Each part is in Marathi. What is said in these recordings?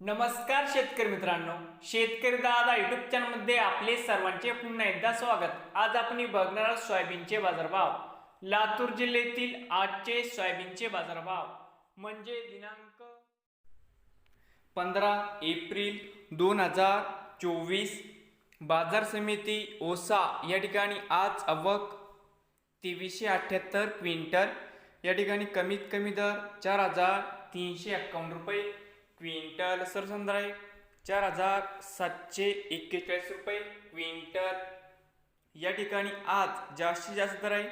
नमस्कार शेतकरी मित्रांनो शेतकरी दादा युट्यूब चॅनलमध्ये आपले सर्वांचे पुन्हा एकदा स्वागत. आज आपण बघणार आहोत सोयाबीनचे बाजारभाव. लातूर जिल्ह्यातील आजचे सोयाबीनचे बाजारभाव. म्हणजे दिनांक पंधरा एप्रिल दोन हजार चोवीस बाजार समिती ओसा या ठिकाणी आज अवक तेवीसशे अठ्ठ्याहत्तर क्विंटल या ठिकाणी कमीत कमी दर चार हजार तीनशे एक्कावन्न रुपये क्विंटल सरसंद्र आहे चार हजार सातशे एक्केचाळीस रुपये क्विंटल. या ठिकाणी आज जास्तीत जास्त दर आहे.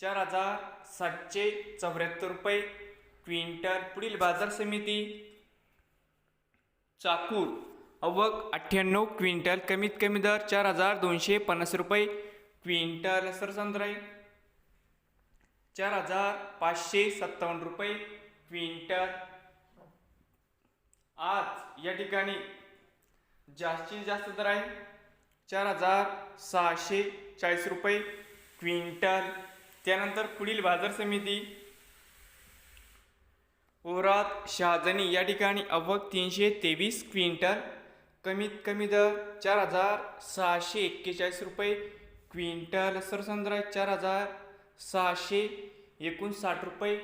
चार हजार सातशे चौऱ्याहत्तर रुपये क्विंटल. पुढील बाजार समिती चाकूर अवक अठ्ठ्याण्णव क्विंटल कमीत कमी दर चार हजार दोनशे पन्नास रुपये क्विंटल सरसंद्र आहे चार हजार पाचशे सत्तावन्न रुपये क्विंटल. आज या ठिकाणी जास्तीत जास्त दर आहे. चार हजार सहाशे चाळीस रुपये क्विंटल. त्यानंतर पुढील बाजार समिती ओरात शहाजनी या ठिकाणी अवघ तीनशे तेवीस क्विंटल. कमीत कमी दर चार हजार सहाशे एक्केचाळीस रुपये क्विंटल. सरसंद्र चार हजार सहाशे एकोणसाठ रुपये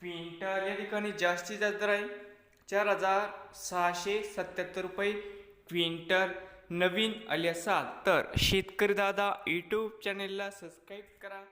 क्विंटल. या ठिकाणी जास्तीत जास्त दर आहे. चार हजार सहाशे सत्याहत्तर रुपये क्विंटल नवीन आले असाल तर शेतकरी दादा यूट्यूब चॅनेलला सबस्क्राईब करा.